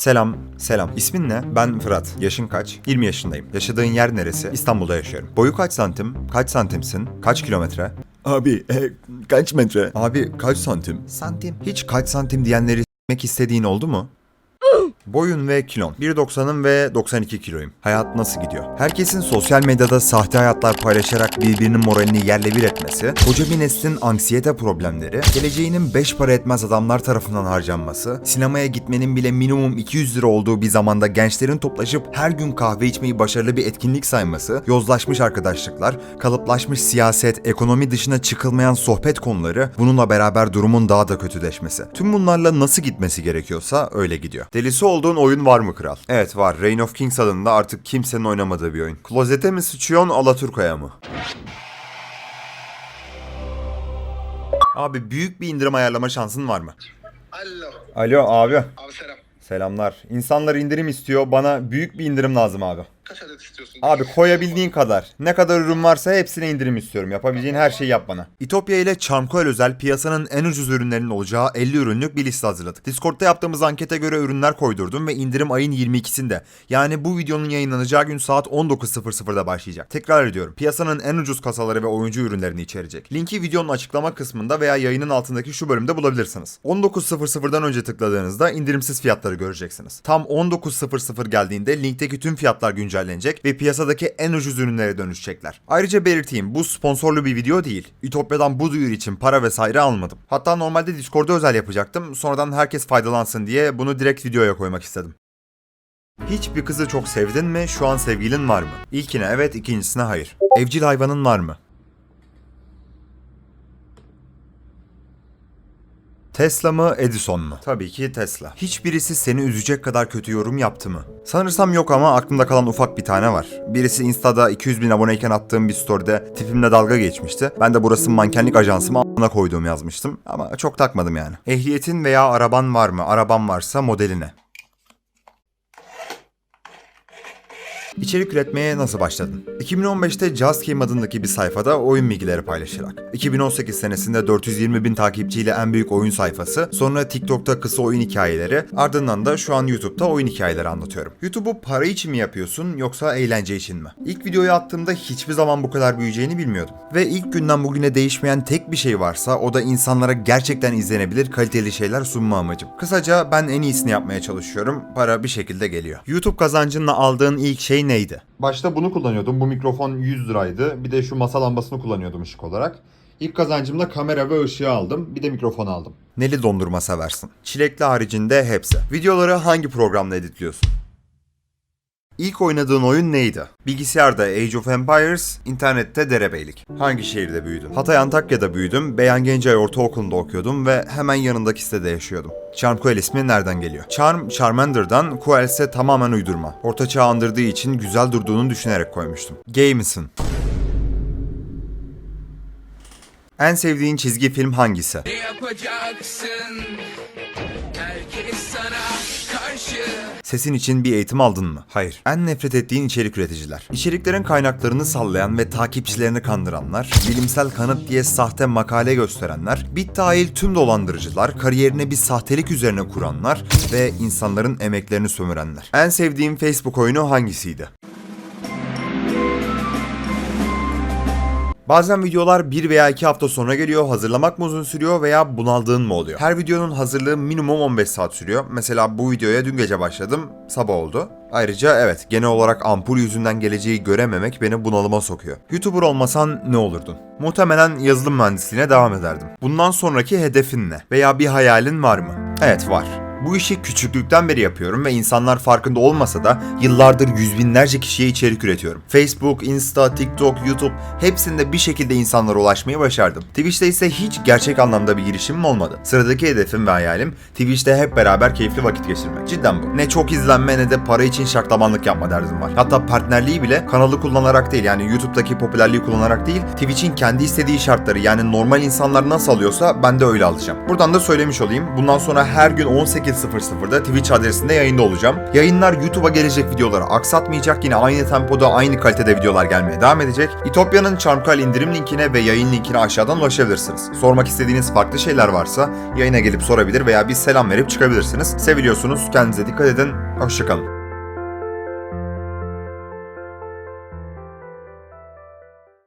Selam, selam. İsmin ne? Ben Fırat. Yaşın kaç? 20 yaşındayım. Yaşadığın yer neresi? İstanbul'da yaşıyorum. Boyu kaç santim? Kaç santimsin? Kaç kilometre? Abi, e, kaç metre? Abi, kaç santim? Santim. Hiç kaç santim diyenleri s**mek istediğin oldu mu? Boyun ve kilon. 1.90'ım ve 92 kiloyum. Hayat nasıl gidiyor? Herkesin sosyal medyada sahte hayatlar paylaşarak birbirinin moralini yerle bir etmesi, koca bir neslin anksiyete problemleri, geleceğinin 5 para etmez adamlar tarafından harcanması, sinemaya gitmenin bile minimum 200 lira olduğu bir zamanda gençlerin toplaşıp her gün kahve içmeyi başarılı bir etkinlik sayması, yozlaşmış arkadaşlıklar, kalıplaşmış siyaset, ekonomi dışına çıkılmayan sohbet konuları, bununla beraber durumun daha da kötüleşmesi. Tüm bunlarla nasıl gitmesi gerekiyorsa öyle gidiyor. Delisi olduğun oyun var mı kral? Evet var. Reign of Kings adında artık kimsenin oynamadığı bir oyun. Klozete mi sıçıyorsun Alaturka'ya mı? Abi büyük bir indirim ayarlama şansın var mı? Alo. Alo abi. Abi selam. Selamlar. İnsanlar indirim istiyor. Bana büyük bir indirim lazım abi. Kaç adet istiyorsun? Abi koyabildiğin kadar. Ne kadar ürün varsa hepsine indirim istiyorum. Yapabileceğin her şeyi yap bana. İtopya ile Charmcoil özel piyasanın en ucuz ürünlerinin olacağı 50 ürünlük bir liste hazırladık. Discord'da yaptığımız ankete göre ürünler koydurdum ve indirim ayın 22'sinde. Yani bu videonun yayınlanacağı gün saat 19.00'da başlayacak. Tekrar ediyorum. Piyasanın en ucuz kasaları ve oyuncu ürünlerini içerecek. Linki videonun açıklama kısmında veya yayının altındaki şu bölümde bulabilirsiniz. 19.00'dan önce tıkladığınızda indirimsiz fiyatları göreceksiniz. Tam 19.00 geldiğinde linkteki tüm fiyatlar güncellenecek ve piyasadaki en ucuz ürünlere dönüşecekler. Ayrıca belirteyim bu sponsorlu bir video değil. Ütopya'dan bu duyuru için para vesaire almadım. Hatta normalde Discord'da özel yapacaktım. Sonradan herkes faydalansın diye bunu direkt videoya koymak istedim. Hiç bir kızı çok sevdin mi? Şu an sevgilin var mı? İlkine evet, ikincisine hayır. Evcil hayvanın var mı? Tesla mı Edison mu? Tabii ki Tesla. Hiçbirisi seni üzecek kadar kötü yorum yaptı mı? Sanırsam yok ama aklımda kalan ufak bir tane var. Birisi Insta'da 200 bin aboneyken attığım bir story'de tipimle dalga geçmişti. Ben de burası mankenlik ajansı mı a**ına koyduğum yazmıştım. Ama çok takmadım yani. Ehliyetin veya araban var mı? Araban varsa modeline. İçerik üretmeye nasıl başladın? 2015'te Just Game adındaki bir sayfada oyun bilgileri paylaşarak. 2018 senesinde 420 bin takipçiyle en büyük oyun sayfası, sonra TikTok'ta kısa oyun hikayeleri, ardından da şu an YouTube'da oyun hikayeleri anlatıyorum. YouTube'u para için mi yapıyorsun yoksa eğlence için mi? İlk videoyu attığımda hiçbir zaman bu kadar büyüyeceğini bilmiyordum. Ve ilk günden bugüne değişmeyen tek bir şey varsa o da insanlara gerçekten izlenebilir kaliteli şeyler sunma amacım. Kısaca ben en iyisini yapmaya çalışıyorum. Para bir şekilde geliyor. YouTube kazancınla aldığın ilk şey neydi? Başta bunu kullanıyordum. Bu mikrofon 100 liraydı. Bir de şu masa lambasını kullanıyordum ışık olarak. İlk kazancımda kamera ve ışığı aldım. Bir de mikrofon aldım. Neli dondurma seversin? Çilekli haricinde hepsi. Videoları hangi programda editliyorsun? İlk oynadığın oyun neydi? Bilgisayarda Age of Empires, internette derebeylik. Hangi şehirde büyüdün? Hatay Antakya'da büyüdüm, Beyan Gencay Ortaokulu'nda okuyordum ve hemen yanındaki sitede yaşıyordum. Charm Coel ismi nereden geliyor? Charm, Charmander'dan, Coel ise tamamen uydurma. Orta çağ andırdığı için güzel durduğunu düşünerek koymuştum. Gay misin? En sevdiğin çizgi film hangisi? Ne yapacaksın? Sesin için bir eğitim aldın mı? Hayır. En nefret ettiğin içerik üreticiler. İçeriklerin kaynaklarını sallayan ve takipçilerini kandıranlar, bilimsel kanıt diye sahte makale gösterenler, bit dahil tüm dolandırıcılar, kariyerine bir sahtelik üzerine kuranlar ve insanların emeklerini sömürenler. En sevdiğim Facebook oyunu hangisiydi? Bazen videolar bir veya iki hafta sonra geliyor, hazırlamak mı uzun sürüyor veya bunaldığın mı oluyor? Her videonun hazırlığı minimum 15 saat sürüyor. Mesela bu videoya dün gece başladım, sabah oldu. Ayrıca evet, genel olarak ampul yüzünden geleceği görememek beni bunalıma sokuyor. YouTuber olmasan ne olurdun? Muhtemelen yazılım mühendisliğine devam ederdim. Bundan sonraki hedefin ne? Veya bir hayalin var mı? Evet var. Bu işi küçüklükten beri yapıyorum ve insanlar farkında olmasa da yıllardır yüz binlerce kişiye içerik üretiyorum. Facebook, Insta, TikTok, YouTube hepsinde bir şekilde insanlara ulaşmayı başardım. Twitch'te ise hiç gerçek anlamda bir girişimim olmadı. Sıradaki hedefim ve hayalim Twitch'te hep beraber keyifli vakit geçirmek. Cidden bu. Ne çok izlenme ne de para için şaklamanlık yapma derdim var. Hatta partnerliği bile kanalı kullanarak değil yani YouTube'daki popülerliği kullanarak değil Twitch'in kendi istediği şartları yani normal insanlar nasıl alıyorsa ben de öyle alacağım. Buradan da söylemiş olayım. Bundan sonra her gün 18 18.00'da Twitch adresinde yayında olacağım. Yayınlar YouTube'a gelecek videoları aksatmayacak. Yine aynı tempoda, aynı kalitede videolar gelmeye devam edecek. İtopya'nın Charmkal indirim linkine ve yayın linkine aşağıdan ulaşabilirsiniz. Sormak istediğiniz farklı şeyler varsa yayına gelip sorabilir veya bir selam verip çıkabilirsiniz. Seviliyorsunuz. Kendinize dikkat edin. Hoşçakalın.